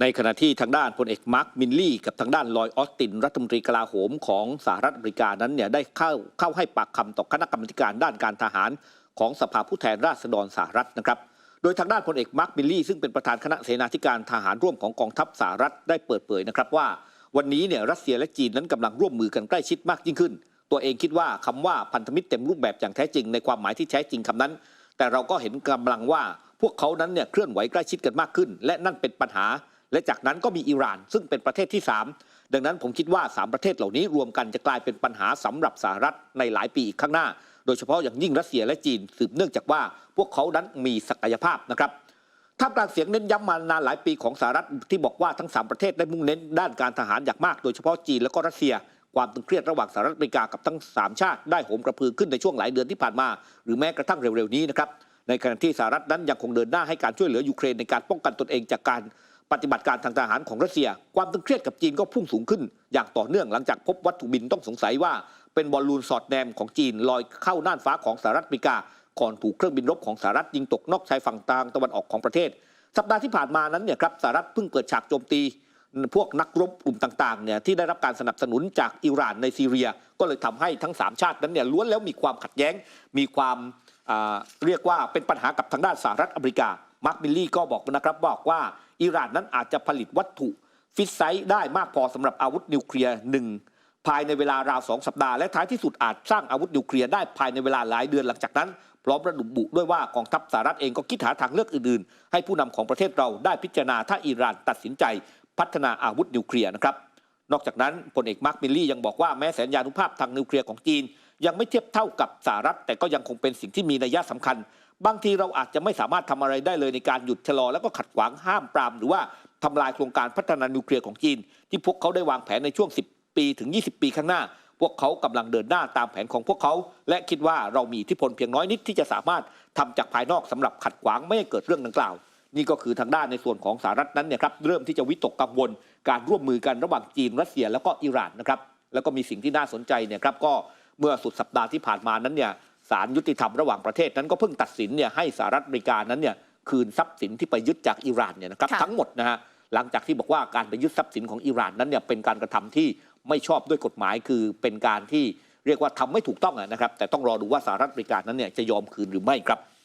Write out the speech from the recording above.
ในขณะที่ทางด้านพลเอกมาร์คมินลี่ กับทางด้านลอยออสติน รัฐมนตรีกลาโหมของสหรัฐอเมริกานั้นเนี่ยได้เข้าเข้าให้ปากคำต่อคณะกรรมการด้านการทหาร ของสภาผู้แทนราษฎรสหรัฐนะครับโดยทางด้านพลเอกมาร์คมินลี่ ซึ่งเป็นประธานคณะเสนาธิการทหารร่วมของกองทัพสหรัฐได้เปิดเผยนะครับว่า วันนี้เนี่ยรัสเซียและจีนนั้นกำลังร่วมมือกันใกล้ชิดมากยิ่งขึ้น ตัวเองคิดว่าคำว่าพันธมิตรเต็มรูปแบบอย่างแท้จริงในความหมายที่แท้จริงคำนั้น แต่เราก็เห็นกำลังว่าพวกเขานั้นเนี่ยเคลื่อนไหวใกล้ชิดกันมากขึ้น และนั่นเป็นปัญหา และจากนั้นก็มีอิหร่าน ซึ่งเป็นประเทศที่ 3 ดังนั้นผมคิดว่า 3 ประเทศเหล่านี้รวมกันจะกลายเป็นปัญหาสำหรับสหรัฐในหลายปีอีกข้างหน้า โดยเฉพาะอย่างยิ่งรัสเซียและจีนสืบเนื่องจากว่าพวกเขานั้นมีศักยภาพนะครับท่ามกลางเสียงเน้นย้ำมานานหลายปีของสหรัฐที่บอกว่าทั้ง 3 ประเทศได้มุ่งเน้นด้านการทหารอย่างมาก โดยเฉพาะจีนและก็รัสเซีย ความตึงเครียดระหว่างสหรัฐอเมริกากับทั้ง 3 ชาติได้โหมกระพือขึ้นในช่วงหลายเดือนที่ผ่านมา หรือแม้กระทั่งเร็วๆนี้นะครับในขณะที่สหรัฐนั้นยังคงเดินหน้าให้การช่วยเหลือยูเครนในการป้องกันตนเองจากการ ปฏิบัติการทางทหารของรัสเซีย ความตึงเครียดกับจีนก็พุ่งสูงขึ้น อย่างต่อเนื่องหลังจากพบวัตถุบินต้องสงสัยว่า เป็นบอลลูนสอดแนมของจีนลอยเข้าน่านฟ้าของสหรัฐอเมริกา ก่อนถูกเครื่องบินรบของสหรัฐยิงตกนอกชายฝั่งทางตะวันออกของประเทศ สัปดาห์ที่ผ่านมานั้นเนี่ยครับสหรัฐเพิ่งเปิดฉากโจมตี พวกนักรบกลุ่มต่างๆเนี่ยที่ได้รับการสนับสนุนจากอิหร่านในซีเรีย ก็เลยทำให้ทั้ง 3 ชาตินั้นเนี่ยล้วนแล้วมีความขัดแย้ง มีความเรียกว่าเป็นปัญหากับทางด้านสหรัฐอเมริกา มาร์คบิลลี่ก็บอกนะครับบอกว่าอิหร่านนั้นอาจจะผลิตวัตถุฟิสไซต์ได้มากพอสำหรับอาวุธนิวเคลียร์หนึ่งภายในเวลาราวสองสัปดาห์และท้ายที่สุดอาจสร้างอาวุธนิวเคลียร์ได้ภายในเวลาหลายเดือนหลังจากนั้น พร้อมระบุด้วยว่ากองทัพสหรัฐเองก็คิดหาทางเลือกอื่นๆ ให้ผู้นำของประเทศเราได้พิจารณาถ้าอิหร่านตัดสินใจพัฒนาอาวุธนิวเคลียร์นะครับนอกจากนั้นพลเอกมาร์คมิลลี่ยังบอกว่าแม้สัญญานุภาพทางนิวเคลียร์ของจีน ยังไม่เทียบเท่ากับสหรัฐแต่ก็ยังคงเป็นสิ่งที่มีนัยสำคัญ บางทีเราอาจจะไม่สามารถทำอะไรได้เลยในการหยุดชะลอ แล้วก็ขัดขวางห้ามปราม หรือว่าทำลายโครงการพัฒนานิวเคลียร์ของจีน ที่พวกเขาได้วางแผนในช่วง 10 ปีถึง 20 ปีข้างหน้า พวกเขากำลังเดินหน้าตามแผนของพวกเขา และคิดว่าเรามีอิทธิพลเพียงน้อยนิดที่จะสามารถทำจากภายนอกสำหรับขัดขวางไม่ให้เกิดเรื่องดังกล่าว นี่ก็คือทางด้านในส่วนของสหรัฐนั้นเนี่ยครับเริ่มที่จะวิตกกังวล การร่วมมือกันระหว่างจีนรัสเซียแล้วก็อิหร่านนะครับแล้วก็มีสิ่งที่น่าสนใจเนี่ยครับก็เมื่อสุดสัปดาห์ที่ผ่านมานั้นเนี่ย ศาลยุติธรรมระหว่างประเทศนั้นก็เพิ่งตัดสินเนี่ยให้สหรัฐอเมริกานั้นเนี่ยคืนทรัพย์สินที่ไปยึดจากอิหร่านเนี่ยนะครับค่ะทั้งหมดนะฮะหลังจากที่บอกว่าการไปยึดทรัพย์สินของอิหร่านนั้นเนี่ยเป็นการกระทำที่ไม่ชอบด้วยกฎหมายคือเป็นการที่เรียกว่าทำไม่ถูกต้องอะนะครับ แต่ต้องรอดูว่าสหรัฐอเมริกานั้นเนี่ยจะยอมคืนหรือไม่ครับ